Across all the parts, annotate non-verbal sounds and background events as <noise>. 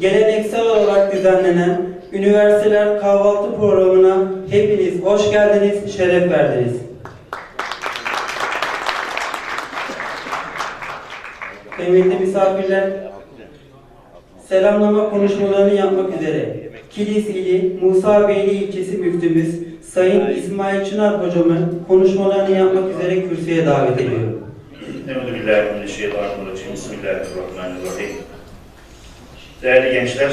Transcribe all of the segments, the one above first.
geleneksel olarak düzenlenen Üniversiteler Kahvaltı Programı'na hepiniz hoş geldiniz, şeref verdiniz. Kıymetli misafirler, selamlama konuşmalarını yapmak üzere Kilis ili Musa Beyli ilçesi müftümüz Sayın İsmail Çınar hocamı konuşmalarını yapmak üzere kürsüye davet ediyorum. Bismillahirrahmanirrahim. Değerli gençler,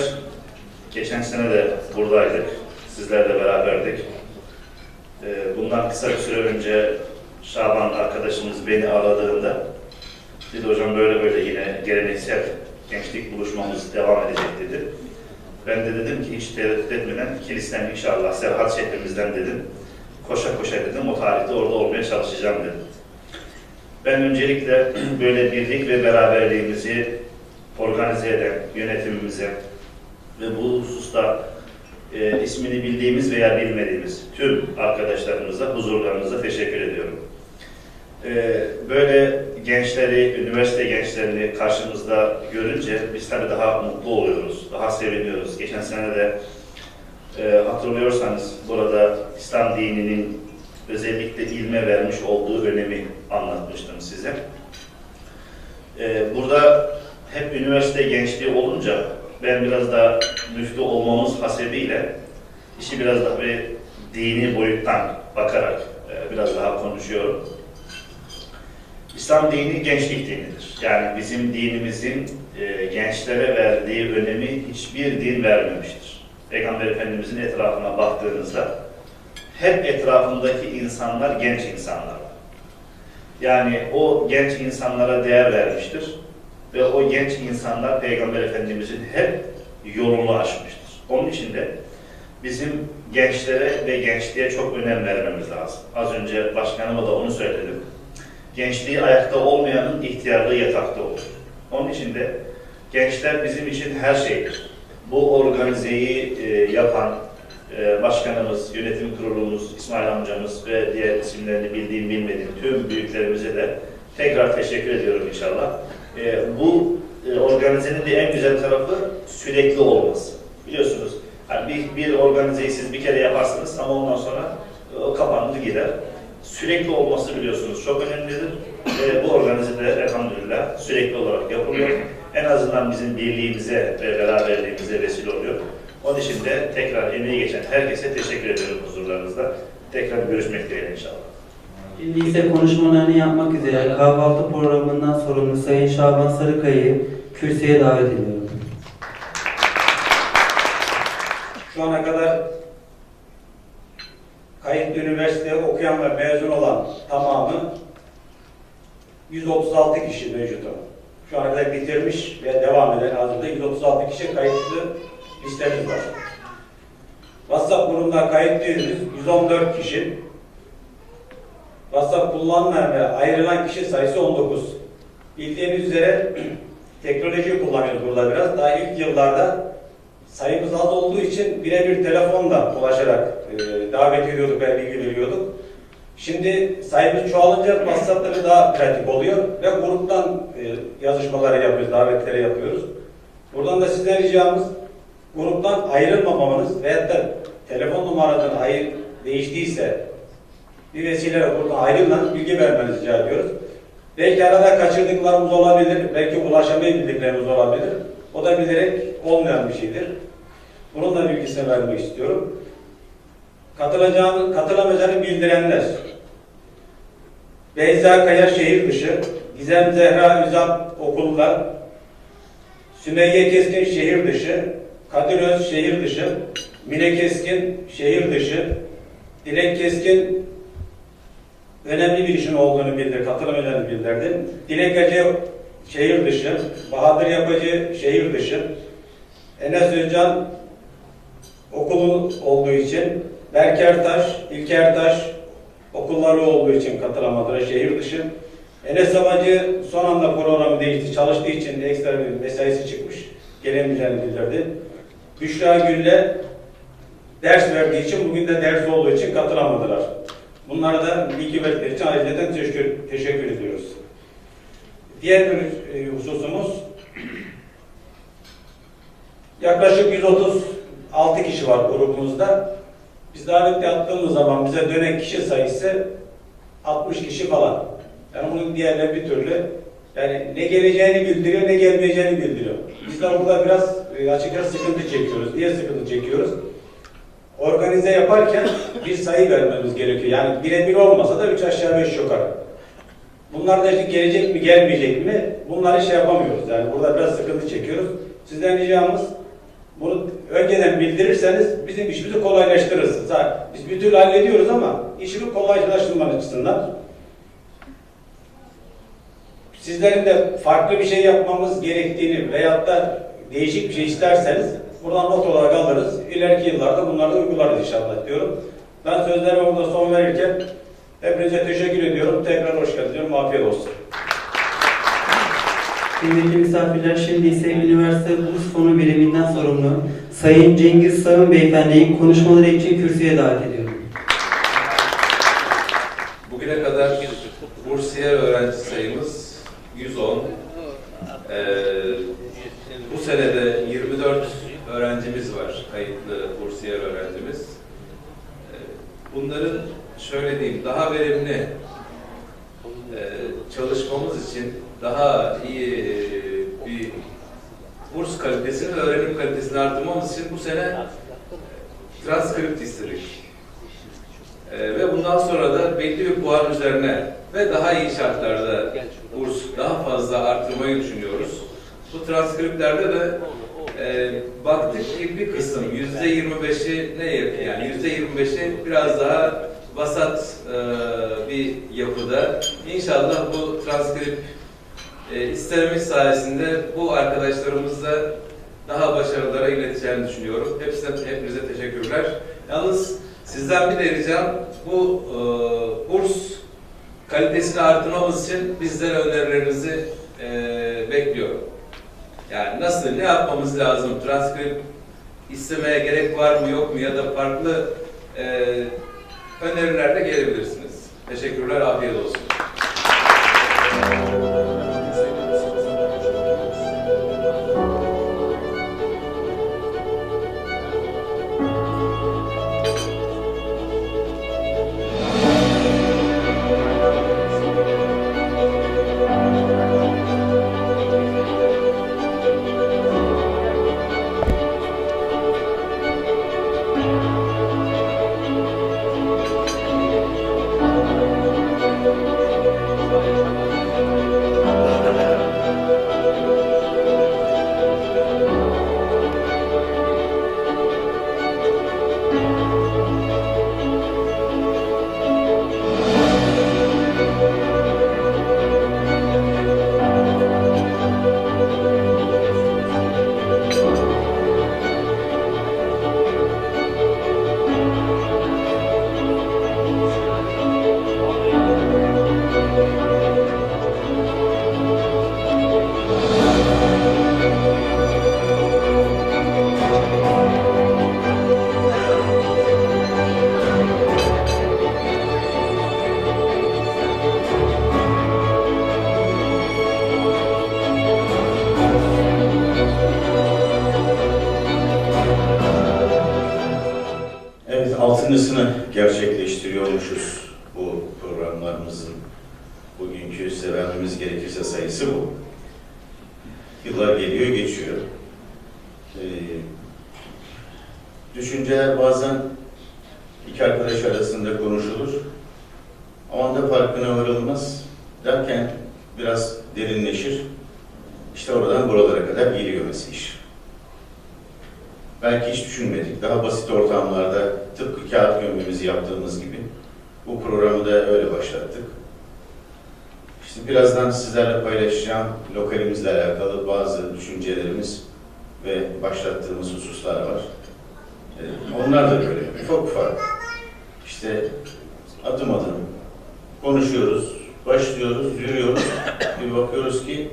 geçen sene de buradaydık. Sizlerle beraberdik. Ee, Bundan kısa bir süre önce Şaban arkadaşımız beni aradığında dedi hocam böyle böyle yine geleneksel gençlik buluşmamız devam edecek dedi. Ben de dedim ki hiç tereddüt etmeden kilisten inşallah Serhat şehrimizden dedim. Koşa koşa dedim o tarihte orada olmaya çalışacağım dedim. Ben öncelikle <clears throat> böyle birlik ve beraberliğimizi organize eden yönetimimize ve bu hususta e, ismini bildiğimiz veya bilmediğimiz tüm arkadaşlarımıza, huzurlarınıza teşekkür ediyorum. E, böyle gençleri, üniversite gençlerini karşımızda görünce biz tabii daha mutlu oluyoruz, daha seviniyoruz. Geçen sene de e, hatırlıyorsanız burada İslam dininin özellikle ilme vermiş olduğu önemi anlatmıştım size. Ee, burada hep üniversite gençliği olunca ben biraz da müftü olmamız hasebiyle işi biraz daha bir dini boyuttan bakarak e, biraz daha konuşuyorum. İslam dini gençlik dinidir. Yani bizim dinimizin e, gençlere verdiği önemi hiçbir din vermemiştir. Peygamber Efendimizin etrafına baktığınızda hep etrafındaki insanlar genç insanlar. Yani o genç insanlara değer vermiştir ve o genç insanlar Peygamber Efendimizin hep yolunu açmıştır. Onun için de bizim gençlere ve gençliğe çok önem vermemiz lazım. Az önce başkanıma da onu söyledim. Gençliği ayakta olmayanın ihtiyarlığı yatakta olur. Onun için de gençler bizim için her şeydir. Bu organizeyi e, yapan, ee, başkanımız, yönetim kurulumuz, İsmail amcamız ve diğer isimlerini bildiğim bilmediğim tüm büyüklerimize de tekrar teşekkür ediyorum inşallah. Ee, Bu e, organizenin de en güzel tarafı sürekli olması. Biliyorsunuz hani bir, bir organizeyi siz bir kere yaparsınız ama ondan sonra e, o kapanır gider. Sürekli olması biliyorsunuz çok önemlidir. Ee, Bu organize de elhamdülillah sürekli olarak yapılıyor. En azından bizim birliğimize ve beraberliğimize vesile oluyor. Onun için de tekrar emeği geçen herkese teşekkür ediyorum huzurlarınızda. Tekrar görüşmek dileğiyle inşallah. Şimdi konuşmalarını yapmak üzere kahvaltı programından sorumlu Sayın Şaban Sarıkaya'yı kürsüye davet ediyorum. Şu ana kadar kayıtlı üniversite okuyan ve mezun olan tamamı 136 kişi mevcut. Şu ana kadar bitirmiş ve devam eden hazırda 136 kişi kayıtlı listemiz var. WhatsApp grubunda kayıtlı üyemiz 114 kişi. WhatsApp kullanmayan ve ayrılan kişi sayısı 19. Bildiğiniz üzere <clears throat> teknolojiyi kullanıyoruz burada biraz. Daha ilk yıllarda sayımız az olduğu için birebir telefonla ulaşarak e, davet ediyorduk ve bilgi veriyorduk. Şimdi sayımız çoğalınca WhatsApp'ta bir daha pratik oluyor ve gruptan e, yazışmaları yapıyoruz, davetleri yapıyoruz. Buradan da sizden ricamız gruptan ayrılmamamanız veyahut da telefon numaradan ayır, değiştiyse bir vesileyle buradan ayrılın, bilgi vermenizi rica ediyoruz. Belki arada kaçırdıklarımız olabilir, belki ulaşamayabildiklerimiz olabilir. O da bilerek olmayan bir şeydir. Bunun da bilgisini vermek istiyorum. Katılacağını, katılamayacağını bildirenler. Beyza Kaya şehir dışı, Gizem Zehra Üzap okullar, Sümeyye Keskin şehir dışı, Kadir Öz şehir dışı, Mine Keskin şehir dışı, Dilek Keskin önemli bir işin olduğunu bildir, katılamayacağını bildirdi. Dilek Ece şehir dışı, Bahadır Yapıcı şehir dışı, Enes Özcan okulu olduğu için, Berker Taş, İlker Taş okulları olduğu için katılamadılar şehir dışı. Enes Savacı son anda programı değişti, çalıştığı için ekstra bir mesaisi çıkmış, gelemeyeceğini bildirdi. Büşra Gül'le ders verdiği için, bugün de ders olduğu için katılamadılar. Bunlara da bilgi verdikleri için ayrıca teşekkür, teşekkür ediyoruz. Diğer bir e, hususumuz yaklaşık 136 kişi var grubumuzda. Biz davet yaptığımız zaman bize dönen kişi sayısı 60 kişi falan. Yani bunun diğerleri bir türlü yani ne geleceğini bildiriyor ne gelmeyeceğini bildiriyor. Bizler burada biraz e, açıkçası sıkıntı çekiyoruz. Niye sıkıntı çekiyoruz? Organize yaparken bir sayı vermemiz gerekiyor. Yani birebir olmasa da üç aşağı beş yukarı. Bunlar da işte gelecek mi gelmeyecek mi bunları şey yapamıyoruz. Yani burada biraz sıkıntı çekiyoruz. Sizden ricamız bunu önceden bildirirseniz bizim işimizi kolaylaştırırsınız. Ha, biz bir türlü hallediyoruz ama işimi kolaylaştırmak açısından sizlerin de farklı bir şey yapmamız gerektiğini veyahut da değişik bir şey isterseniz buradan not olarak alırız. İleriki yıllarda bunları da uygularız inşallah diyorum. Ben sözlerime burada son verirken hepinize teşekkür ediyorum. Tekrar hoş geldiniz diyorum. Afiyet olsun. Kıymetli misafirler şimdi ise üniversite burs fonu biriminden sorumlu Sayın Cengiz Sağın Beyefendi'yi konuşmaları için kürsüye davet ediyorum. Bugüne kadar bursiyer öğrenci sayımız 110. Ee, bu senede 24 öğrencimiz var, kayıtlı bursiyer öğrencimiz. Ee, bunların şöyle diyeyim, daha verimli e, çalışmamız için daha iyi bir burs kalitesini ve öğrenim kalitesini arttırmamız için bu sene transkript istedik. Ee, ve bundan sonra da belli bir puan üzerine ve daha iyi şartlarda burs daha fazla arttırmayı düşünüyoruz. Bu transkriptlerde de e, baktık ki bir kısım yüzde 25'i ne yakın yani yüzde 25'i biraz daha vasat e, bir yapıda. İnşallah bu transkript e, istememiz sayesinde bu arkadaşlarımızla daha başarılara ileteceğini düşünüyorum. Hepsine, hepinize teşekkürler. Yalnız sizden bir de ricam bu e, burs kalitesini artırmamız için bizden önerilerinizi e, bekliyorum. Yani nasıl, ne yapmamız lazım? Transkript istemeye gerek var mı yok mu ya da farklı e, öneriler de gelebilirsiniz. Teşekkürler, afiyet olsun. Birazdan sizlerle paylaşacağım lokalimizle alakalı bazı düşüncelerimiz ve başlattığımız hususlar var. Ee, Onlar da böyle ufak ufak işte adım adım konuşuyoruz, başlıyoruz, yürüyoruz. Bir bakıyoruz ki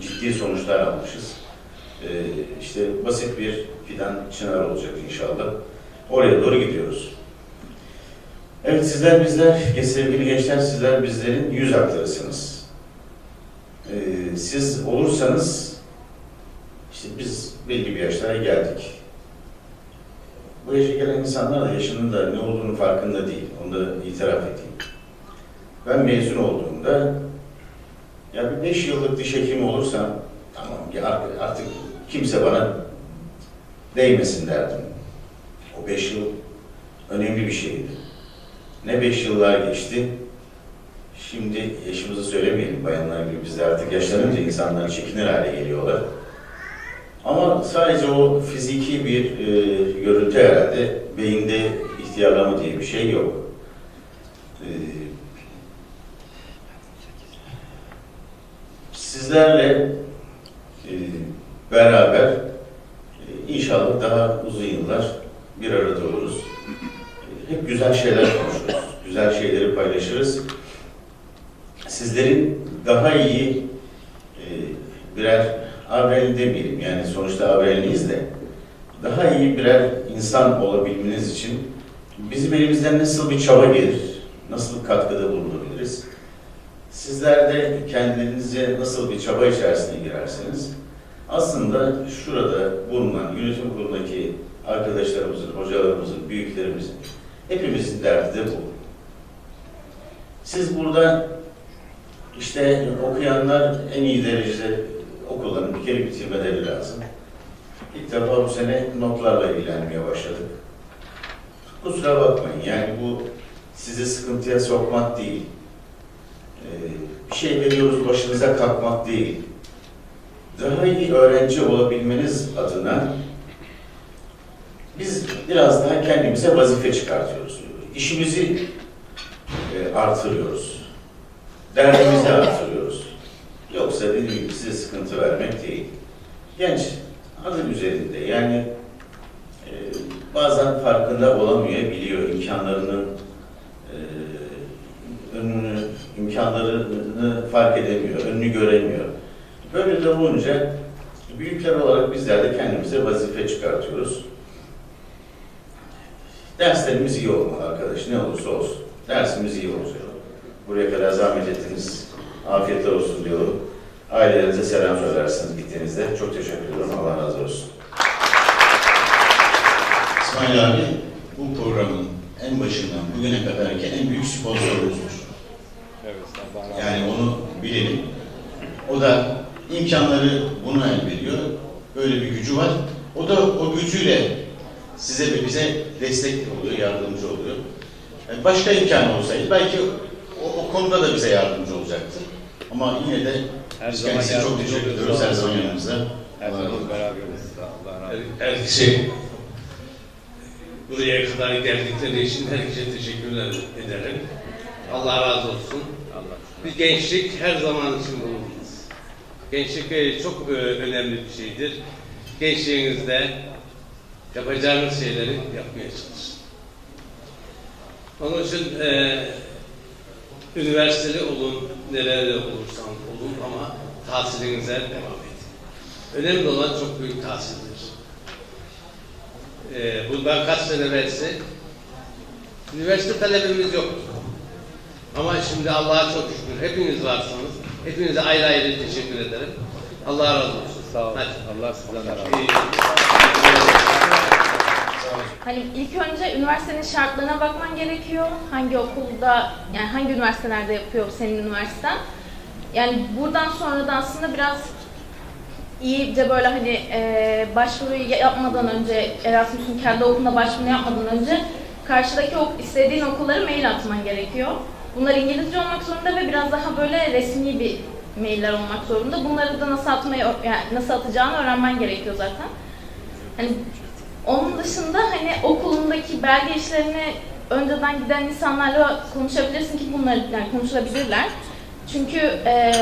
ciddi sonuçlar almışız. Ee, işte basit bir fidan çınar olacak inşallah. Oraya doğru gidiyoruz. Evet sizler bizler, sevgili gençler sizler bizlerin yüz aktarısınız. Ee, siz olursanız işte biz belli bir yaşlara geldik. Bu yaşa gelen insanlar da yaşının da ne olduğunu farkında değil. Onu da itiraf edeyim. Ben mezun olduğumda ya bir beş yıllık diş hekimi olursam tamam ya artık kimse bana değmesin derdim. O beş yıl önemli bir şeydi. Ne beş yıllar geçti. Şimdi yaşımızı söylemeyelim bayanlar gibi biz de artık yaşlanınca insanlar çekinir hale geliyorlar. Ama sadece o fiziki bir e, görüntü herhalde beyinde ihtiyarlama diye bir şey yok. E, sizlerle e, beraber e, inşallah daha uzun yıllar bir arada oluruz. Hep güzel şeyler konuşuruz, güzel şeyleri paylaşırız. Sizlerin daha iyi e, birer Avrel'i demeyelim yani sonuçta Avrel'liyiz de daha iyi birer insan olabilmeniz için bizim elimizden nasıl bir çaba gelir, nasıl katkıda bulunabiliriz? Sizler de kendinize nasıl bir çaba içerisine girerseniz aslında şurada bulunan yönetim kurulundaki arkadaşlarımızın, hocalarımızın, büyüklerimizin hepimizin derdi de bu. Siz burada işte okuyanlar en iyi derecede okullarını bir kere bitirmeleri lazım. İlk defa bu sene notlarla ilgilenmeye başladık. Kusura bakmayın yani bu sizi sıkıntıya sokmak değil. Ee, bir şey veriyoruz başınıza kalkmak değil. Daha iyi öğrenci olabilmeniz adına biraz daha kendimize vazife çıkartıyoruz. İşimizi e, artırıyoruz. Derdimizi artırıyoruz. Yoksa dediğim gibi size sıkıntı vermek değil. Genç adın üzerinde yani e, bazen farkında olamayabiliyor imkanlarını e, önünü imkanlarını fark edemiyor, önünü göremiyor. Böyle de olunca büyükler olarak bizler de kendimize vazife çıkartıyoruz. Derslerimiz iyi olmalı arkadaş, ne olursa olsun. Dersimiz iyi olacak. Buraya kadar zahmet ettiniz. Afiyetler olsun diyorum. Ailelerinize selam söylersiniz gittiğinizde. Çok teşekkür ederim. Allah razı olsun. İsmail abi bu programın en başından bugüne kadarki en büyük sponsorumuzdur. Yani onu bilelim. O da imkanları buna el veriyor. Böyle bir gücü var. O da o gücüyle size ve bize destek oluyor, yardımcı oluyor. Yani başka imkan olsaydı belki o, o konuda da bize yardımcı olacaktı. Ama yine de Her biz zaman kendisine çok yardımcı teşekkür ediyoruz her zaman yanımızda. Her zaman beraberiz. Allah razı olsun. Herkese buraya kadar geldikleri için herkese teşekkürler ederim. Allah razı olsun. Allah. Biz gençlik her zaman için bulunmaz. Gençlik e, çok e, önemli bir şeydir. Gençliğinizde yapacağınız şeyleri yapmaya çalışın. Onun için e, üniversiteli olun, nerede olursan olun ama tahsilinize devam edin. Önemli olan çok büyük tahsildir. Ee, bundan kaç sene evvelsi üniversite talebimiz yoktu. Ama şimdi Allah'a çok şükür hepiniz varsanız hepinize ayrı ayrı teşekkür ederim. Allah razı olsun. Sağ olun. Hadi. Allah sizden de razı. Hani ilk önce üniversitenin şartlarına bakman gerekiyor. Hangi okulda, yani hangi üniversitelerde yapıyor senin üniversiten. Yani buradan sonra da aslında biraz iyice böyle hani e, başvuruyu yapmadan önce, Erasmus'un kendi okuluna başvuru yapmadan önce karşıdaki ok- istediğin okullara mail atman gerekiyor. Bunlar İngilizce olmak zorunda ve biraz daha böyle resmi bir mailler olmak zorunda. Bunları da nasıl atmayı, yani nasıl atacağını öğrenmen gerekiyor zaten. Hani onun dışında hani okulundaki belge işlerini önceden giden insanlarla konuşabilirsin ki bunlar yani konuşulabilirler. Çünkü e,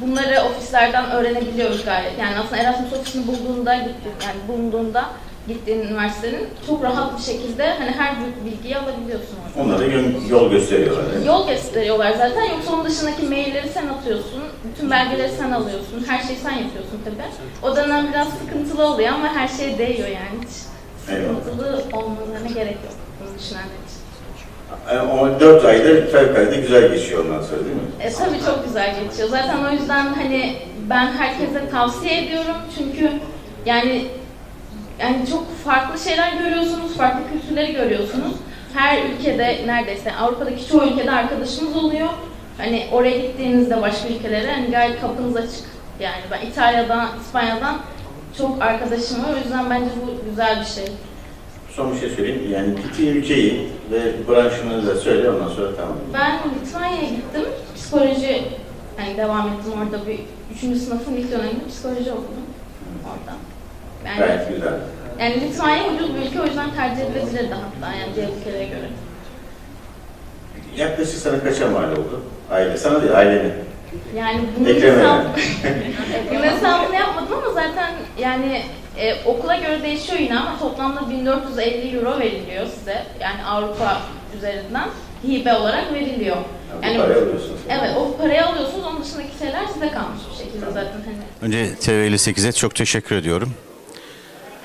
bunları ofislerden öğrenebiliyoruz gayet. Yani aslında Erasmus ofisini bulduğunda yani bulunduğunda gittiğin üniversitenin çok rahat bir şekilde hani her bilgiyi alabiliyorsun orada. Onlara yön- yol gösteriyorlar. yani. Yol gösteriyorlar zaten. Yoksa onun dışındaki mailleri sen atıyorsun. Bütün belgeleri sen alıyorsun. Her şeyi sen yapıyorsun tabii. O dönem biraz sıkıntılı oluyor ama her şeye değiyor yani. Hiç sıkıntılı olmalarına gerek yok. Bunu düşünenler için. Yani Ama 4 ayda fevkalade güzel geçiyor ondan sonra değil mi? E, tabii çok güzel geçiyor. Zaten o yüzden hani ben herkese tavsiye ediyorum. Çünkü Yani yani çok farklı şeyler görüyorsunuz, farklı kültürleri görüyorsunuz. Her ülkede neredeyse Avrupa'daki çoğu ülkede arkadaşınız oluyor. Hani oraya gittiğinizde başka ülkelere hani gayet kapınız açık. Yani ben İtalya'dan, İspanya'dan çok arkadaşım var. O yüzden bence bu güzel bir şey. Son bir şey söyleyeyim. Yani gittiğin ülkeyi ve branşını da söyle ondan sonra tamam. Ben Litvanya'ya gittim. Psikoloji yani devam ettim orada bir üçüncü sınıfın ilk döneminde psikoloji okudum orada. Yani, Gayet güzel. yani Litvanya ucuz bir ülke o yüzden tercih edilebilirdi hatta yani diğer ülkelere göre. Yaklaşık sana kaça mal oldu? Aile. Sana değil, ailene. Yani bunun Ekrem hesabı, <laughs> bunun hesabını yapmadım ama zaten yani e, okula göre değişiyor yine ama toplamda 1450 euro veriliyor size. Yani Avrupa üzerinden hibe olarak veriliyor. Yani bu parayı alıyorsun sen. Evet o parayı alıyorsunuz onun dışındaki şeyler size kalmış bir şekilde zaten hani. Önce TV58'e çok teşekkür ediyorum.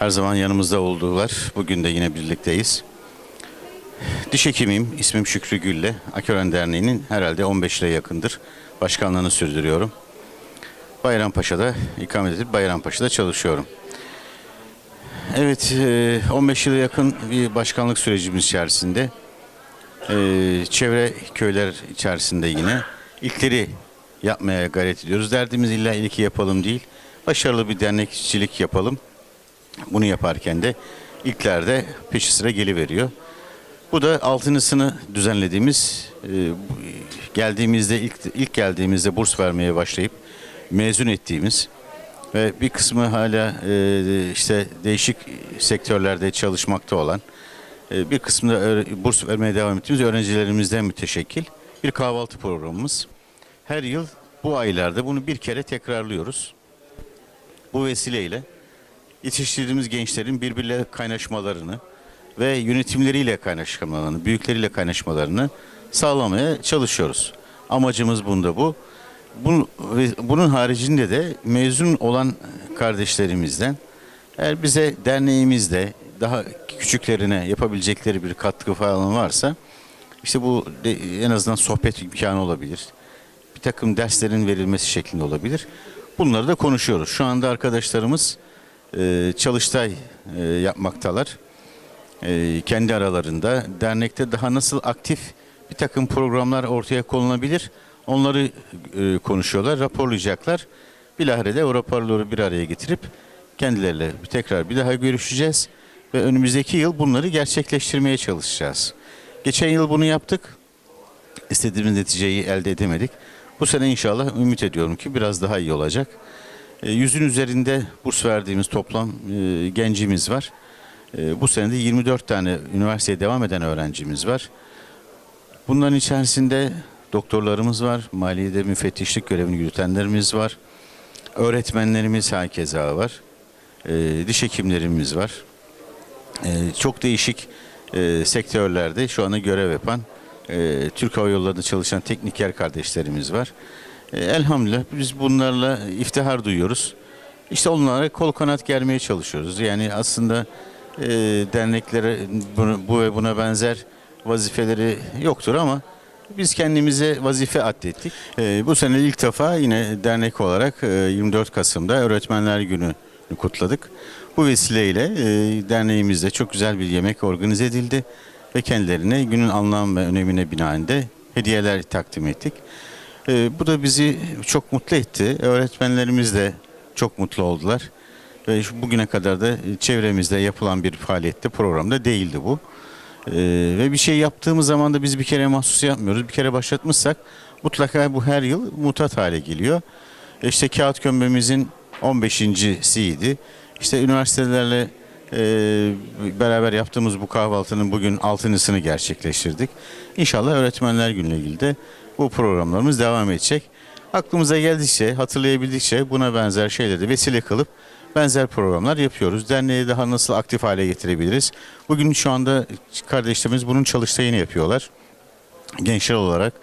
Her zaman yanımızda oldular. Bugün de yine birlikteyiz. Diş hekimiyim. İsmim Şükrü Gülle. Akören Derneği'nin herhalde 15 ile yakındır. Başkanlığını sürdürüyorum. Bayrampaşa'da ikamet edip Bayrampaşa'da çalışıyorum. Evet, e, 15 yıla yakın bir başkanlık sürecimiz içerisinde e, çevre köyler içerisinde yine ilkleri yapmaya gayret ediyoruz. Derdimiz illa ilki yapalım değil, başarılı bir dernekçilik yapalım. Bunu yaparken de ilklerde peşi sıra geliveriyor. Bu da altınısını düzenlediğimiz, e, geldiğimizde ilk, ilk geldiğimizde burs vermeye başlayıp mezun ettiğimiz ve bir kısmı hala e, işte değişik sektörlerde çalışmakta olan e, bir kısmı da burs vermeye devam ettiğimiz öğrencilerimizden müteşekkil bir kahvaltı programımız. Her yıl bu aylarda bunu bir kere tekrarlıyoruz. Bu vesileyle yetiştirdiğimiz gençlerin birbirleriyle kaynaşmalarını ve yönetimleriyle kaynaşmalarını, büyükleriyle kaynaşmalarını sağlamaya çalışıyoruz. Amacımız bunda bu. Bunun, haricinde de mezun olan kardeşlerimizden eğer bize derneğimizde daha küçüklerine yapabilecekleri bir katkı falan varsa işte bu en azından sohbet imkanı olabilir. Bir takım derslerin verilmesi şeklinde olabilir. Bunları da konuşuyoruz. Şu anda arkadaşlarımız e, çalıştay e, yapmaktalar. E, kendi aralarında dernekte daha nasıl aktif bir takım programlar ortaya konulabilir. Onları e, konuşuyorlar, raporlayacaklar. Bilahare de o raporları bir araya getirip kendileriyle tekrar bir daha görüşeceğiz ve önümüzdeki yıl bunları gerçekleştirmeye çalışacağız. Geçen yıl bunu yaptık. İstediğimiz neticeyi elde edemedik. Bu sene inşallah ümit ediyorum ki biraz daha iyi olacak. E, Yüzün üzerinde burs verdiğimiz toplam e, gencimiz var. E, Bu sene de 24 tane üniversiteye devam eden öğrencimiz var. Bunların içerisinde doktorlarımız var, maliyede müfettişlik görevini yürütenlerimiz var, öğretmenlerimiz hakeza var, e, diş hekimlerimiz var. E, çok değişik sektörlerde şu anda görev yapan Türk Hava Yolları'nda çalışan tekniker kardeşlerimiz var. E, elhamdülillah biz bunlarla iftihar duyuyoruz. İşte onlara kol kanat germeye çalışıyoruz. Yani aslında e, derneklere bunu, bu ve buna benzer vazifeleri yoktur ama biz kendimize vazife atlettik. E, bu sene ilk defa yine dernek olarak e, 24 Kasım'da Öğretmenler Günü kutladık. Bu vesileyle e, derneğimizde çok güzel bir yemek organize edildi ve kendilerine günün anlam ve önemine binaen de hediyeler takdim ettik. E, bu da bizi çok mutlu etti. Öğretmenlerimiz de çok mutlu oldular. Ve bugüne kadar da çevremizde yapılan bir faaliyette programda değildi bu. Ee, ve bir şey yaptığımız zaman da biz bir kere mahsus yapmıyoruz. Bir kere başlatmışsak mutlaka bu her yıl mutat hale geliyor. E İşte kağıt kömbemizin 15.siydi. İşte üniversitelerle e, beraber yaptığımız bu kahvaltının bugün altınısını gerçekleştirdik. İnşallah öğretmenler günüyle ilgili de bu programlarımız devam edecek. Aklımıza geldikçe, hatırlayabildikçe buna benzer şeyleri vesile kılıp benzer programlar yapıyoruz. Derneği daha nasıl aktif hale getirebiliriz? Bugün şu anda kardeşlerimiz bunun çalıştayını yapıyorlar. Gençler olarak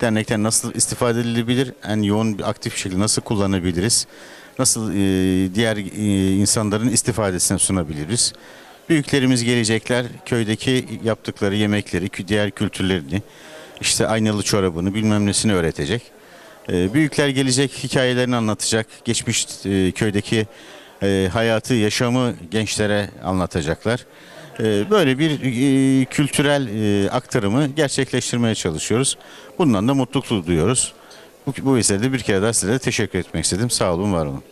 dernekten nasıl istifade edilebilir? En yoğun bir aktif şekilde nasıl kullanabiliriz? Nasıl e, diğer e, insanların istifadesine sunabiliriz? Büyüklerimiz gelecekler köydeki yaptıkları yemekleri, diğer kültürlerini, işte aynalı çorabını bilmem nesini öğretecek. E, büyükler gelecek hikayelerini anlatacak. Geçmiş e, köydeki e, hayatı, yaşamı gençlere anlatacaklar. E, böyle bir e, kültürel aktarımı gerçekleştirmeye çalışıyoruz. Bundan da mutluluk duyuyoruz. Bu, bu vesilede bir kere daha size de teşekkür etmek istedim. Sağ olun, var olun.